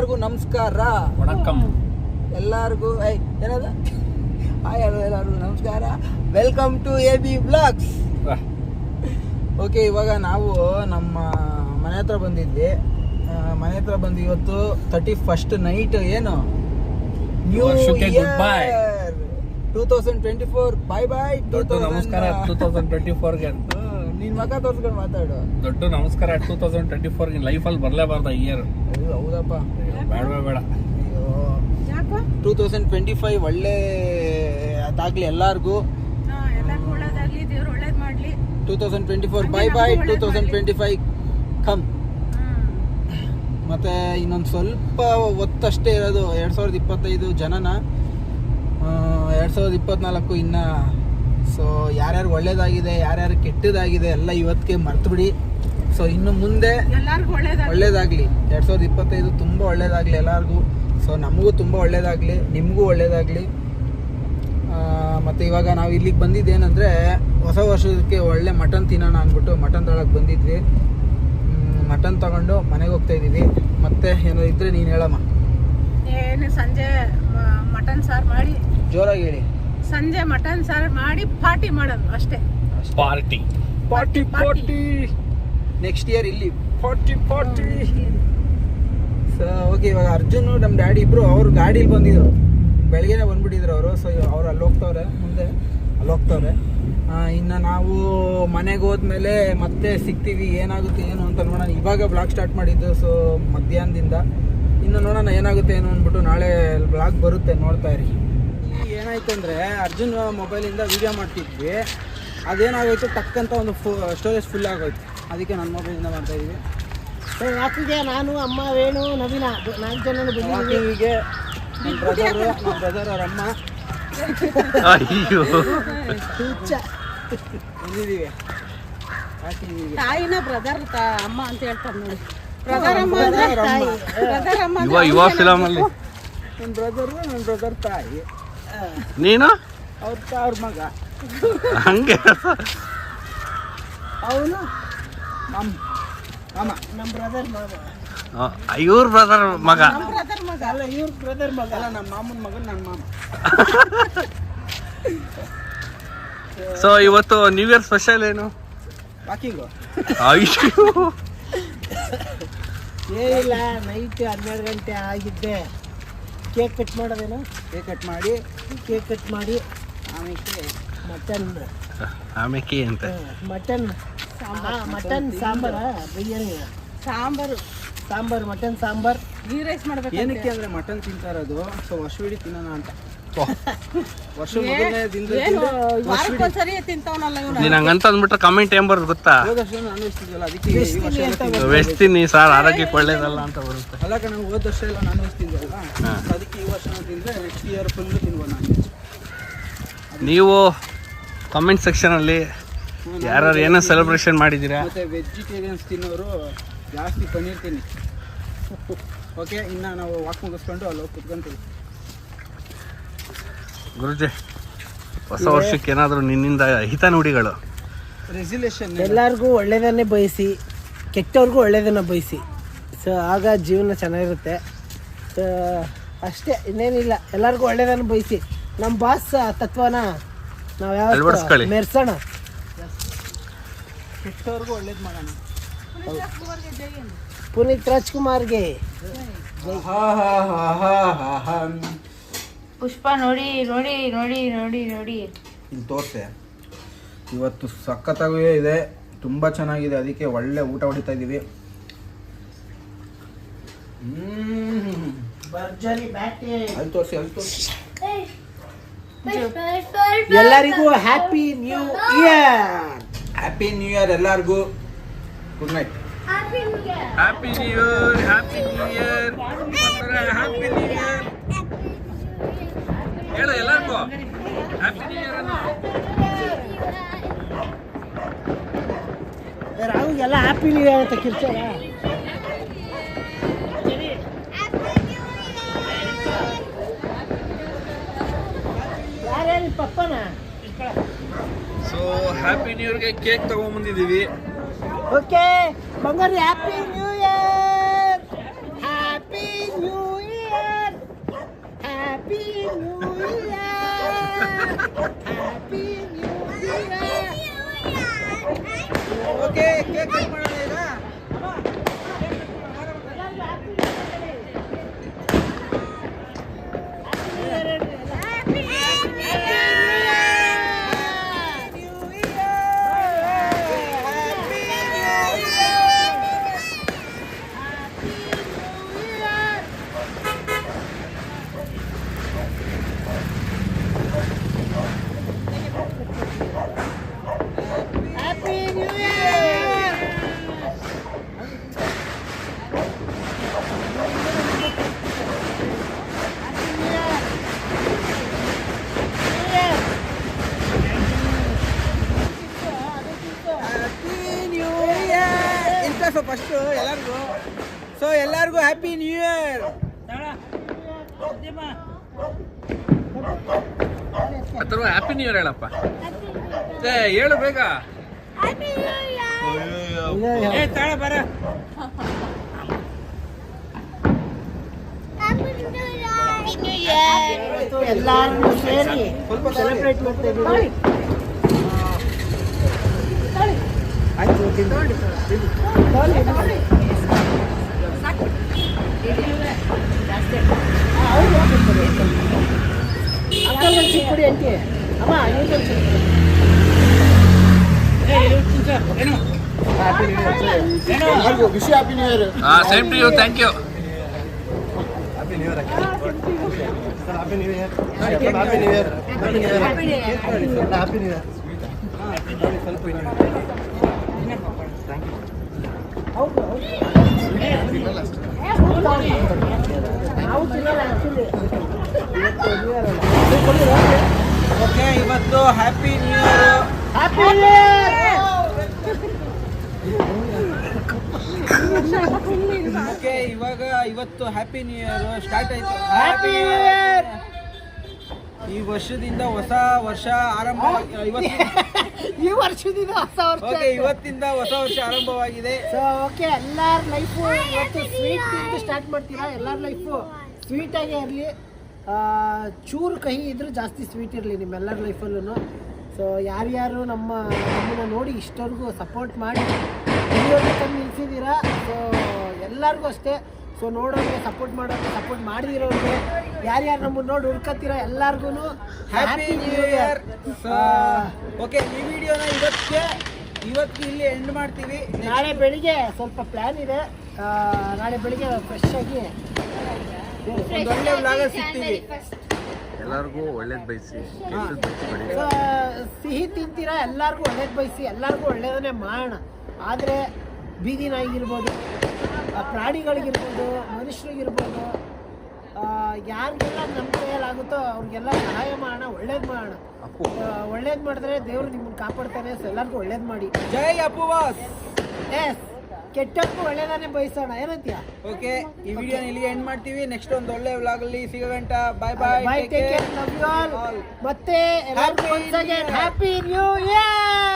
ಎಲ್ಲರಿಗೂ ನಮಸ್ಕಾರ. ವಣಕಂ ಎಲ್ಲರಿಗೂ ಐ ಏನದ? ಹಾಯ್ ಹಲೋ ಎಲ್ಲರಿಗೂ ನಮಸ್ಕಾರ. Welcome to A B blogs okay ಇವಾಗ ನಾವು ನಮ್ಮ ಮನೆ ಹತ್ರ ಬಂದಿದ್ವಿ. ಮನೆ ಹತ್ರ ಬಂದು ಇವತ್ತು ತರ್ಟಿ ಫಸ್ಟ್ ನೈಟ್ ಏನು new. Two thousand twenty four bye bye ದೊಡ್ಡ ನಮಸ್ಕಾರ. ಟೂ ತೌಸಂಡ್ ಟ್ವೆಂಟಿ ಫೋರ್ಗೆ ನಿನ್ ಮಗ ತೋರ್ಸ್ಕೊಂಡು ಮಾತಾಡು. ದೊಡ್ಡ ನಮಸ್ಕಾರ ಟೂ ತೌಸಂಡ್ ಟ್ವೆಂಟಿ ಫೋರ್ಗೆ ಲೈಫಲ್ಲಿ ಬರ್ಲೇಬಾರ್ದ ಇಯರ್ ಅಯ್ಯೋ, ಹೌದಪ್ಪ. ಬೇಡ ಬೇಡ ಟೂ ತೌಸಂಡ್ ಟ್ವೆಂಟಿ ಫೈವ್ ಒಳ್ಳೆ ಅದಾಗ್ಲಿ ಎಲ್ಲಾರ್ಗೂ. ಎಲ್ಲರಿಗೂ ಒಳ್ಳೇದಾಗ್ಲಿ ದೇವ್ರು ಒಳ್ಳೇದ್ ಮಾಡ್ಲಿ. Two thousand twenty four bye bye two thousand twenty five come ಮತ್ತೆ ಇನ್ನೊಂದು ಸ್ವಲ್ಪ ಒತ್ತಷ್ಟೇ ಇರೋದು ಎರಡು ಸಾವಿರದ ಇಪ್ಪತ್ತೈದು ಜನನ. ಎರಡು ಸಾವಿರದ ಇಪ್ಪತ್ನಾಲ್ಕು ಇನ್ನ ಸೊ ಯಾರ್ಯಾರು ಒಳ್ಳೇದಾಗಿದೆ ಯಾರ್ಯಾರು ಕೆಟ್ಟದಾಗಿದೆ ಎಲ್ಲ ಇವತ್ತಿಗೆ ಮರ್ತು ಸೊ ಇನ್ನು ಮುಂದೆ ಒಳ್ಳೇದಾಗಲಿ. ಎರಡು ಸಾವಿರದ ಇಪ್ಪತ್ತೈದು ತುಂಬ ಒಳ್ಳೇದಾಗಲಿ ಎಲ್ಲರಿಗೂ. ಸೊ ನಮಗೂ ತುಂಬ ಒಳ್ಳೇದಾಗಲಿ ನಿಮಗೂ ಒಳ್ಳೇದಾಗಲಿ. ಮತ್ತು ಇವಾಗ ನಾವು ಇಲ್ಲಿಗೆ ಬಂದಿದ್ದೇನೆಂದರೆ ಹೊಸ ವರ್ಷಕ್ಕೆ ಒಳ್ಳೆ ಮಟನ್ ತಿನ್ನೋಣ ಅಂದ್ಬಿಟ್ಟು ಮಟನ್ ತೊಗೊಳಕ್ಕೆ ಬಂದಿದ್ವಿ. ಮಟನ್ ತಗೊಂಡು ಮನೆಗೆ ಹೋಗ್ತಾ ಇದ್ದೀವಿ. ಮತ್ತೆ ಏನೋ ಇದ್ರೆ ನೀನು ಹೇಳಮ್ಮ. ಏನು ಸಂಜೆ ಮಟನ್ ಸಾರು ಮಾಡಿ. ಜೋರಾಗಿ ಹೇಳಿ. ಸಂಜೆ ಮಟನ್ ಸಾರು ಮಾಡಿ ಪಾರ್ಟಿ ಮಾಡೋದು ಅಷ್ಟೇ. Party. Party party. Next year ಇಲ್ಲಿ ಪಾರ್ಟಿ ಪಾರ್ಟಿ. ಸೊ ಓಕೆ ಇವಾಗ ಅರ್ಜುನ್ ನಮ್ಮ ಡ್ಯಾಡಿ ಇಬ್ರು ಅವ್ರು ಗಾಡೀಲಿ ಬಂದಿದ್ರು. ಬೆಳಗ್ಗೆನೆ ಬಂದ್ಬಿಟ್ಟಿದ್ರು ಅವರು. ಸೊ ಅವ್ರು ಅಲ್ಲಿ ಹೋಗ್ತವ್ರೆ ಮುಂದೆ ಅಲ್ಲಿ ಹೋಗ್ತವ್ರೆ. ಇನ್ನು ನಾವು ಮನೆಗೆ ಹೋದ್ಮೇಲೆ ಮತ್ತೆ ಸಿಗ್ತೀವಿ ಏನಾಗುತ್ತೆ ಏನು ಅಂತ ನೋಡೋಣ. ಇವಾಗ ಬ್ಲಾಗ್ ಸ್ಟಾರ್ಟ್ ಮಾಡಿದ್ದು ಸೊ ಮಧ್ಯಾಹ್ನದಿಂದ. ಇನ್ನು ನೋಡೋಣ ಏನಾಗುತ್ತೆ ಏನು ಅಂದ್ಬಿಟ್ಟು ನಾಳೆ ಬ್ಲಾಗ್ ಬರುತ್ತೆ ನೋಡ್ತಾ ಇರಿ. ಏನಾಯ್ತು ಅಂದರೆ ಅರ್ಜುನ್ ಮೊಬೈಲಿಂದ ವೀಡಿಯೋ ಮಾಡ್ತಿದ್ವಿ. ಅದೇನಾಗೋಯ್ತು? ತಕ್ಕಂಥ ಅಂತ ಒಂದು ಫು ಸ್ಟೋರೇಜ್ ಫುಲ್ ಆಗೋಯ್ತು. ಅದಕ್ಕೆ ನನ್ನ ಮೊಬೈಲಿಂದ ಮಾಡ್ತಾ ಸೊ ರಾತ್ರಿಗೆ ನಾನು ಅಮ್ಮ ವೇಣು ನವೀನ ನಾಲ್ಕು ಜನ ವಾಕಿಂಗಿಗೆ ನಮ್ಮ ಬ್ರದರು ನಮ್ಮ ಬ್ರದರ್ ಅವ್ರ ಅಮ್ಮ. ಬಂದಿದ್ದೀವಿ. ವಾಕಿಂಗಿಗೆ ತಾಯಿನ ಬ್ರದರ್ ಅಮ್ಮ ಅಂತ ಹೇಳ್ತಾರೆ ನೋಡಿ. ಬ್ರದರ್ ಅಮ್ಮ ಅಂದ್ರೆ ಅಮ್ಮ. ಬ್ರದರ್ ಅಮ್ಮ ಯುವ ಯುವ ಫಿಲಮ್ ಅಲ್ಲಿ. ನನ್ನ ಬ್ರದರ್ ನನ್ನ ಬ್ರದರ್ ತಾಯಿ. ನೀನು? ಅವ್ರ ಅವ್ರ ಮಗ. ಹಂಗೆ? ಅವನು ನಮ್ಮ ಮಾಮ ನಮ್ಮ ಬ್ರದರ್ ಮಗ ಇವ್ರ ಬ್ರದರ್ ಮಗ. ಬ್ರದರ್ ಮಗ ಅಲ್ಲ ಇವ್ರ ಬ್ರದರ್ ಮಗ ಅಲ್ಲ ನಮ್ಮ ಮಾಮನ ಮಗ ನನ್ನ ಮಾಮ. ಸೊ ಇವತ್ತು ನ್ಯೂ ಇಯರ್ ಸ್ಪೆಷಲ್ ಏನು? ವಾಕಿಂಗು ಅಯ್ಯೋ. ಏನಿಲ್ಲ ನೈಟ್ ಹನ್ನೆರಡು ಗಂಟೆ ಆಗಿದ್ದೆ. ಕೇಕ್ ಕಟ್ ಮಾಡೋದೇನು? ಕೇಕ್ ಕಟ್ ಮಾಡಿ. ಕೇಕ್ ಕಟ್ ಮಾಡಿ ಆಮೇಲೆ ಮಟನ್. ಆಮೇಕೆ ಅಂತ. Mutton. Mutton sambar biryani. Sambar. Sambar mutton sambar. Ghee rice ಮಾಡ್ಬೇಕು ಏನಕ್ಕೆ ಅಂದ್ರೆ ಮಟನ್ ತಿಂತಾ ಇರೋದು ಸೊ ವರ್ಷವಿಡೀ ತಿನ್ನೋಣ ಅಂತ. ವರ್ಷ ಮೊದಲನೇ ವಾರಕ್ಕೊಂದ್ಸರಿ ತಿಂತಾವನಲ್ಲ ಇವನು? ನೀನ್ ಹಂಗಂತ ಅಂದ್ಬಿಟ್ರೆ ಕಮೆಂಟ್ ಏನ್ ಬರೋದು ಗೊತ್ತಾ? ಹೋದ ವರ್ಷ ನಾನ್ ವೆಜ್ ಅದಕ್ಕೆ. ವೆಸ್ತೀನಿ ಸರ್ ಆರೋಗ್ಯಕ್ಕೆ ಒಳ್ಳೇದಲ್ಲ ಅಂತ ಬರುತ್ತೆ. ಅಲ್ಲ ಕಣ ಹೋದ ವರ್ಷ ಎಲ್ಲ ನಾನ್ ವೆಜ್ ಅದಕ್ಕೆ ಈ ವರ್ಷ ತಿಂದ್ರೆ ನೆಕ್ಸ್ಟ್ ಇಯರ್ ಫುಲ್ ತಿನ್ಬೋದು ನೀವು ಕಮೆಂಟ್ ಸೆಕ್ಷನಲ್ಲಿ ಯಾರು ಏನೋ ಸೆಲೆಬ್ರೇಷನ್ ಮಾಡಿದ್ದೀರಾ? ಮತ್ತೆ ವೆಜಿಟೇರಿಯನ್ಸ್ ತಿನ್ನೋರು ಜಾಸ್ತಿ ಪನ್ನೀರ್ ತಿನ್ನಿ ಓಕೆ ಇನ್ನು ನಾವು ವಾಕ್ ಮುಗಿಸ್ಕೊಂಡು ಅಲ್ಲಿ ಹೋಗಿ ಕುತ್ಕೊಂತೀವಿ. ಗುರುಜಿ ಹೊಸ ವರ್ಷಕ್ಕೆ ಏನಾದರೂ ನಿನ್ನಿಂದ ಹಿತ ನುಡಿಗಳು? ರೆಸಲ್ಯೂಷನ್ ಎಲ್ಲರಿಗೂ ಒಳ್ಳೇದನ್ನೇ ಬಯಸಿ ಕೆಟ್ಟವ್ರಿಗೂ ಒಳ್ಳೆಯದನ್ನು ಬಯಸಿ. ಸೊ ಆಗ ಜೀವನ ಚೆನ್ನಾಗಿರುತ್ತೆ. ಸೊ ಅಷ್ಟೇ ಇನ್ನೇನಿಲ್ಲ. ಎಲ್ಲರಿಗೂ ಒಳ್ಳೆಯದನ್ನು ಬಯಸಿ. ನಮ್ಮ ಬಾಸ್ ತತ್ವನ ನಾವು ಯಾವ ಅಳವಡಿಸ್ಕೊಳ್ಳಿ. ಮೆರ್ಸೋಣ? ಕೆಟ್ಟವ್ರಿಗೂ ಒಳ್ಳೇದು ಮಾಡೋಣ. ಪುನೀತ್ ರಾಜ್ಕುಮಾರ್ಗೆ. ಪುಷ್ಪ ನೋಡಿ ನೋಡಿ ನೋಡಿ ನೋಡಿ ನೋಡಿ. ಇಲ್ಲಿ ತೋರಿಸೆ. ಇವತ್ತು ಸಖತ್ತಾಗೂ ಇದೆ. ತುಂಬ ಚೆನ್ನಾಗಿದೆ. ಅದಕ್ಕೆ ಒಳ್ಳೆ ಊಟ ಹೊಡಿತಾ ಇದ್ದೀವಿ ಹ್ಮ್. ಭರ್ಜರಿ ಬ್ಯಾಟಿ. ಅಲ್ಲಿ ತೋರಿಸಿ ಅಲ್ಲಿ ತೋರಿಸಿ. ಎಲ್ಲರಿಗೂ happy new year happy new year ಎಲ್ಲರಿಗೂ. Good night happy new year happy new year happy new year ಹೇಳು ಎಲ್ಲರಿಗೂ. ಹ್ಯಾಪಿ ನ್ಯೂ ಇಯರ್ ರಾಹುಲ್ಗೆಲ್ಲ ಹ್ಯಾಪಿ ನ್ಯೂ ಇಯರ್ ಅಂತ ಕಿರ್ಚಾರ? So happy new year ke cake tago bandidivi. Oke, mangar happy new year. Happy new year. Happy new year. Happy new year. Okay, cake ಇಂತ so first ಎಲ್ಲರಿಗೂ. So ಎಲ್ಲರಿಗೂ happy new year ಅಥವಾ happy new year ಹೇಳಪ್ಪ. ಏ ಹೇಳು ಬೇಗ. ಎಲ್ಲಾರು ಸೇರಿ ಸ್ವಲ್ಪ ಸೆಲೆಬ್ರೇಟ್ ಮಾಡ್ತಾ ಇದ್ದೀವಿ ಆಯ್ತು ತಿಂದು. ತಗೊಳ್ಳಿ, ತಗೊಳ್ಳಿ. ಆ, ಅವ್ರು ಹೋಗ್ಬಿಡ್ತಾರೆ. ಅಕ್ಕಂಗೆ ಒಂದ್ ಚಿಕ್ಕ ಕೊಡಿ ಅಂಟಿ ಅಮ್ಮ ಇವ್ರಿಗೆ ಒಂದ್ ಚಿಕ್ಕ ಕೊಡಿ. ಹಾ same to you thank you ಹೌದು ಹೌದು. ನಾವು ತಿನ್ನಲ್ಲ actually. ಹ್ಯಾಪಿ New ಹ್ಯಾಪಿ ಅಲ್ಲ. ನೀವು ಕೊಡಿರಾ? ಓಕೆ ಇವತ್ತು happy new year happy! Okay ಇವಾಗ ಇವತ್ತು ಹ್ಯಾಪಿ ನ್ಯೂ ಇಯರ್ ಸ್ಟಾರ್ಟ್ ಆಯ್ತು. ಹ್ಯಾಪಿ ನ್ಯೂ ಇಯರ್ ಈ ವರ್ಷದಿಂದ ಹೊಸ ವರ್ಷ ಆರಂಭ ಇವತ್ತು ಈ ವರ್ಷದಿಂದ ಹೊಸ ವರ್ಷ ಓಕೆ ಇವತ್ತಿಂದ ಹೊಸ ವರ್ಷ ಆರಂಭವಾಗಿದೆ. ಸೊ ಓಕೆ ಎಲ್ಲಾರ ಲೈಫು ಇವತ್ತು ಸ್ವೀಟ್ ತಿಂದು ಸ್ಟಾರ್ಟ್ ಮಾಡ್ತೀರಾ? ಎಲ್ಲಾರ ಲೈಫು ಸ್ವೀಟಾಗೇ ಇರಲಿ. ಚೂರು ಕಹಿ ಇದ್ರೂ ಜಾಸ್ತಿ ಸ್ವೀಟ್ ಇರಲಿ ನಿಮ್ಮೆಲ್ಲರ ಲೈಫಲ್ಲೂ ಸೊ ಯಾರ್ಯಾರು ನಮ್ಮ ನಮ್ಮನ್ನು ನೋಡಿ ಇಷ್ಟವರೆಗೂ ಸಪೋರ್ಟ್ ಮಾಡಿ ತಂದು ನಿಲ್ಸಿದ್ದೀರಾ ಸೊ ಎಲ್ಲರಿಗೂ ಅಷ್ಟೇ. ಸೊ ನೋಡೋರಿಗೆ ಸಪೋರ್ಟ್ ಮಾಡೋರಿಗೆ ಸಪೋರ್ಟ್ ಮಾಡಿದಿರೋರಿಗೆ ಯಾರ್ಯಾರು ನಮ್ಮನ್ನು ನೋಡಿ ಹುಡ್ಕತ್ತೀರಾ ಎಲ್ಲರಿಗೂ ಹ್ಯಾಪಿ ನ್ಯೂ ಇಯರ್ ಓಕೆ ಈ ವಿಡಿಯೋನ ಇವತ್ತಿಗೆ ಇವತ್ತು ಇಲ್ಲಿ ಎಂಡ್ ಮಾಡ್ತೀವಿ. ನಾಳೆ ಬೆಳಿಗ್ಗೆ ಸ್ವಲ್ಪ ಪ್ಲ್ಯಾನ್ ಇದೆ. ಆ, ನಾಳೆ ಬೆಳಿಗ್ಗೆ ಫ್ರೆಶ್ ಆಗಿ ಒಳ್ಳೆ ವ್ಲಾಗ ಸಿಗ್ತೀವಿ. ಎಲ್ಲರಿಗೂ ಒಳ್ಳೇದು ಬಯಸಿ. ಸಿಹಿ ತಿಂತೀರಾ? ಎಲ್ಲರಿಗೂ ಒಳ್ಳೇದು ಬಯಸಿ. ಎಲ್ಲರಿಗೂ ಒಳ್ಳೇದನ್ನೇ ಮಾಡೋಣ. ಆದರೆ ಬೀದಿ ನಾಯಿಗಿರ್ಬೋದು ಆ, ಪ್ರಾಣಿಗಳಿಗಿರ್ಬೋದು ಮನುಷ್ಯರಿಗಿರ್ಬೋದು ಯಾರಿಗೆಲ್ಲ ನಮ್ಮ ಕೈಯಲ್ಲಾಗುತ್ತೋ ಅವ್ರಿಗೆಲ್ಲ ಸಹಾಯ ಮಾಡೋಣ ಒಳ್ಳೇದು ಮಾಡೋಣ. ಅಪ್ಪು. ಒಳ್ಳೇದು ಮಾಡಿದ್ರೆ ದೇವ್ರು ನಿಮ್ಮನ್ನು ಕಾಪಾಡ್ತಾರೆ ಸೊ ಎಲ್ಲರಿಗೂ ಒಳ್ಳೇದು ಮಾಡಿ. ಜೈ ಅಪ್ಪುವಾಸ್ ಎಸ್ ಕೆಟ್ಟಕ್ಕೂ ಒಳ್ಳೇದಾನೆ ಬಯಸೋಣ ಏನಂತೀಯ? ಓಕೆ ಈ ವಿಡಿಯೋನ ಇಲ್ಲಿಗೆ ಎಂಡ್ ಮಾಡ್ತೀವಿ. ನೆಕ್ಸ್ಟ್ ಒಂದು ಒಳ್ಳೆ ವ್ಲಾಗ್ ಅಲ್ಲಿ ಸಿಗೋಗಂಟ bye bye bye take care love you all ಮತ್ತೆ. Happy new year